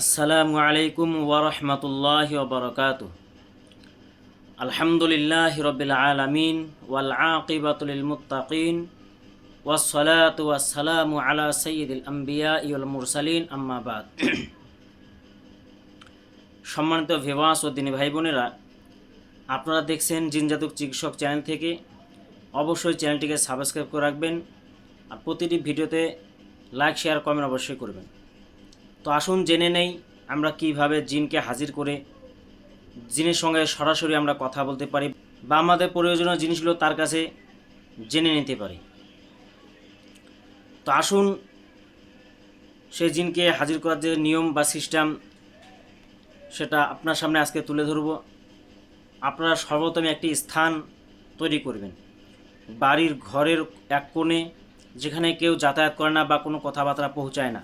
আসসালামু আলাইকুম ওরহমতুল্লাহ বরকাত আলহামদুলিল্লাহ রবিল আলমিন ওয়াল আকিবাতুল মুত্তাকিন ওয়াসসালাতু ওয়াসসালামু আলা সৈয়দুল আম্বিয়া ইউল মুরসালিন আম্মাবাদ সম্মানিত ভিবাস ও দিনী ভাই বোনেরা, আপনারা দেখছেন জিনজাতুক চিকিৎসক চ্যানেল থেকে। অবশ্যই চ্যানেলটিকে সাবস্ক্রাইব করে রাখবেন আর প্রতিটি ভিডিওতে লাইক, শেয়ার, কমেন্ট অবশ্যই করবেন। তো আসুন জেনে নেই আমরা কীভাবে জিনকে হাজির করে জিনের সঙ্গে সরাসরি আমরা কথা বলতে পারি বা আমাদের প্রয়োজনীয় জিনিসগুলো তার কাছে জেনে নিতে পারি। তো আসুন সেই জিনকে হাজির করার যে নিয়ম বা সিস্টেম, সেটা আপনার সামনে আজকে তুলে ধরব। আপনারা সর্বপ্রথমে একটি স্থান তৈরি করবেন। বাড়ির ঘরের এক কোণে, যেখানে কেউ যাতায়াত করে না বা কোনো কথাবার্তা পৌঁছায় না।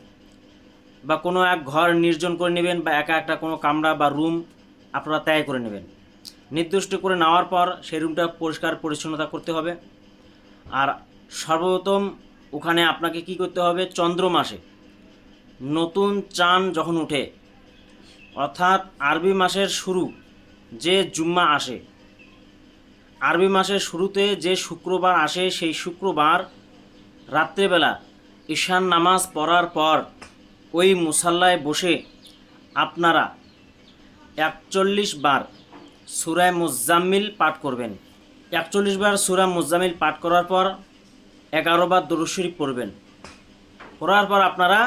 বা কোনো এক ঘর নির্জন করে নেবেন বা একা একটা কোনো কামরা বা রুম আপনারা ত্যাগ করে নেবেন। নির্দিষ্ট করে নেওয়ার পর সেই রুমটা পরিষ্কার পরিচ্ছন্নতা করতে হবে। আর সর্বপ্রথম ওখানে আপনাকে কি করতে হবে? চন্দ্র মাসে। নতুন চান যখন উঠে অর্থাৎ আরবি মাসের শুরু যে জুম্মা আসে, আরবি মাসের শুরুতে যে শুক্রবার আসে সেই শুক্রবার রাত্রেবেলা ঈশান নামাজ পড়ার পর ওই মুসাল্লায় বসে আপনারা একচল্লিশ বার সুরায় মুজাম্মিল পাঠ করবেন। একচল্লিশ বার সুরা মুজাম্মিল পাঠ করার পর এগারো বার দরুশরীফ পড়বেন। পড়ার পর আপনারা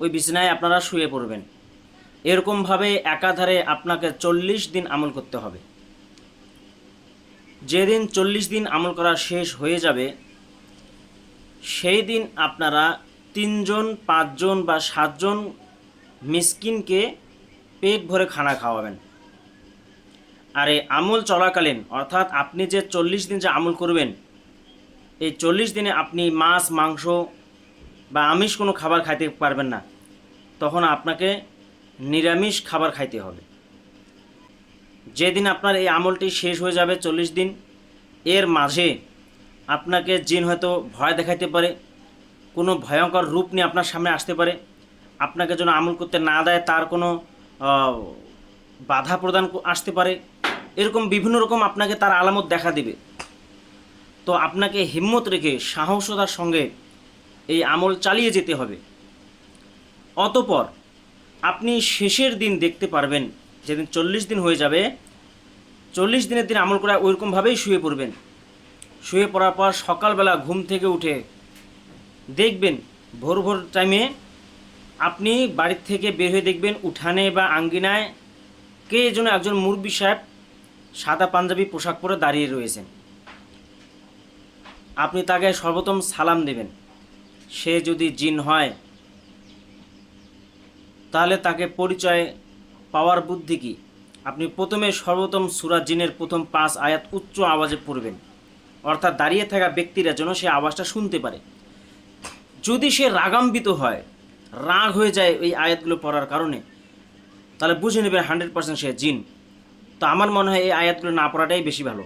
ওই বিছানায় আপনারা শুয়ে পড়বেন। এরকমভাবে একাধারে আপনাকে চল্লিশ দিন আমল করতে হবে। যেদিন চল্লিশ দিন আমল করা শেষ হয়ে যাবে, সেই দিন আপনারা তিনজন, পাঁচজন বা সাতজন মিসকিনকে পেট ভরে খানা খাওয়াবেন। আর এই আমল চলাকালীন, অর্থাৎ আপনি যে চল্লিশ দিন যে আমল করবেন, এই চল্লিশ দিনে আপনি মাছ, মাংস বা আমিষ কোনো খাবার খাইতে পারবেন না। তখন আপনাকে নিরামিষ খাবার খাইতে হবে। যেদিন আপনার এই আমলটি শেষ হয়ে যাবে চল্লিশ দিন, এর মাঝে আপনাকে জিন হয়তো ভয় দেখাইতে পারে কোনো ভয়ঙ্কর রূপ নিয়ে আপনার সামনে আসতে পারে। আপনাকে যেন আমল করতে না দেয়, তার কোনো বাধা প্রদান আসতে পারে। এরকম বিভিন্ন রকম আপনাকে তার আলামত দেখা দিবে। তো আপনাকে হিম্মত রেখে সাহসতার সঙ্গে এই আমল চালিয়ে যেতে হবে। অতপর আপনি শেষের দিন দেখতে পারবেন, যেদিন চল্লিশ দিন হয়ে যাবে, চল্লিশ দিনের দিন আমল করে ওইরকমভাবেই শুয়ে পড়বেন। শুয়ে পড়ার পর সকালবেলা ঘুম থেকে উঠে দেখবেন, ভোর ভোর টাইমে আপনি বাড়ির থেকে বের হয়ে দেখবেন উঠানে বা আঙ্গিনায় কে যেন একজন মুরব্বী সাহেব সাদা পাঞ্জাবি পোশাক পরে দাঁড়িয়ে রয়েছেন। আপনি তাকে সর্বপ্রথম সালাম দেবেন। সে যদি জিন হয়, তাহলে তাকে পরিচয় পাওয়ার বুদ্ধি কি? আপনি প্রথমে সর্বপ্রথম সুরা জিনের প্রথম পাঁচ আয়াত উচ্চ আওয়াজে পড়বেন। অর্থাৎ দাঁড়িয়ে থাকা ব্যক্তিরা যেন সে আওয়াজটা শুনতে পারে। যদি সে রাগাম্বিত হয়, রাগ হয়ে যায় ওই আয়াতগুলো পড়ার কারণে, তাহলে বুঝে নেবেন হান্ড্রেড পার্সেন্ট সে জিন। তো আমার মনে হয় এই আয়াতগুলো না পড়াটাই বেশি ভালো।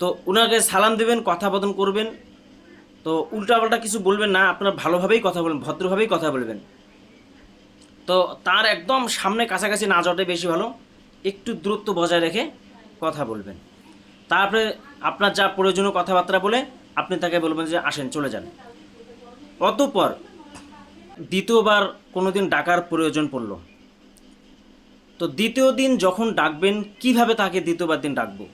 তো ওনাকে সালাম দেবেন, কথা বদন করবেন। তো উল্টাপাল্টা কিছু বলবেন না, আপনার ভালোভাবেই কথা বলবেন, ভদ্রভাবেই কথা বলবেন। তো তার একদম সামনে কাছাকাছি না যাওয়াটাই বেশি ভালো, একটু দূরত্ব বজায় রেখে কথা বলবেন। তারপরে আপনার যা প্রয়োজনীয় কথাবার্তা বলে আপনি তাকে বলবেন যে আসেন, চলে যান। অতঃপর দ্বিতীয়বার কোনো দিন ডাকার প্রয়োজন পড়ল। তো দ্বিতীয় দিন যখন ডাকবেন, কীভাবে তাকে দ্বিতীয়বার দিন ডাকবো?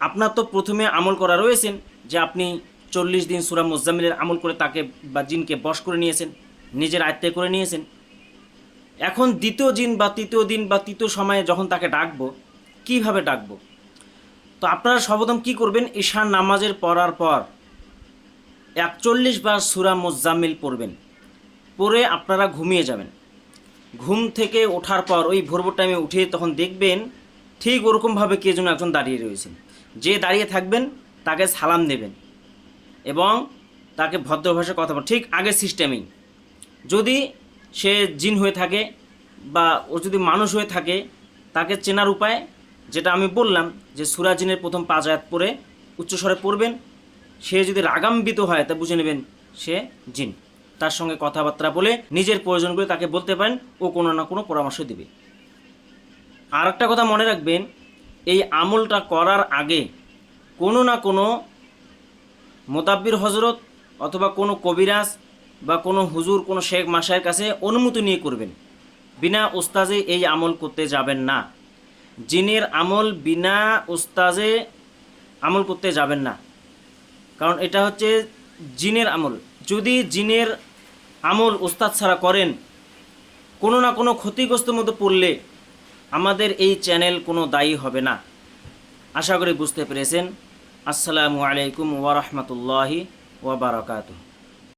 আপনার তো প্রথমে আমল করা রয়েছেন যে আপনি চল্লিশ দিন সুরা মুজাম্মিলের আমল করে তাকে বা জিনকে বশ করে নিয়েছেন, নিজের আয়ত্তে করে নিয়েছেন। এখন দ্বিতীয় দিন বা তৃতীয় দিন বা তৃতীয় সময়ে যখন তাকে ডাকবো, কীভাবে ডাকবো? তো আপনারা সর্বপ্রথম কি করবেন? ঈশান নামাজের পড়ার পর একচল্লিশ বার সুরা মুজাম্মিল পড়বেন। পড়ে আপনারা ঘুমিয়ে যাবেন। ঘুম থেকে ওঠার পর ওই ভোর ভোর টাইমে উঠে তখন দেখবেন ঠিক ওরকমভাবে কে যেন একজন দাঁড়িয়ে রয়েছেন। যে দাঁড়িয়ে থাকবেন তাকে সালাম দেবেন এবং তাকে ভদ্র ভাষায় কথা বল ঠিক আগের সিস্টেমেই যদি সে জিন হয়ে থাকে বা ও যদি মানুষ হয়ে থাকে, তাকে চেনার উপায়, যেটা আমি বললাম যে সুরা জিনের প্রথম পাঁচ আয়াত পড়ে উচ্চস্বরে পড়বেন সে যদি রাগাম্বিত হয়, তা বুঝে নেবেন সে জিন। তার সঙ্গে কথাবার্তা বলে নিজের প্রয়োজনগুলো তাকে বলতে পারেন, ও কোনো না কোনো পরামর্শ দিবে। আর একটা কথা মনে রাখবেন, এই আমলটা করার আগে কোনো না কোনো মোতাব্বির হজরত অথবা কোনো কবিরাজ বা কোনো হুজুর, কোনো শেখ মাসায়ের কাছে অনুমতি নিয়ে করবেন। বিনা ওস্তাজে এই আমল করতে যাবেন না। জিনের আমল বিনা ওস্তাজে আমল করতে যাবেন না। কারণ এটা হচ্ছে জিনের আমল। যদি জিনের আমল ওস্তাদ ছাড়া করেন, কোনো না কোনো ক্ষতিগ্রস্ত মতো পড়লে আমাদের এই চ্যানেল কোনো দায়ী হবে না। আশা করি বুঝতে পেরেছেন। আসসালামু আলাইকুম ওয়া রাহমাতুল্লাহি ওয়া বারাকাতুহু।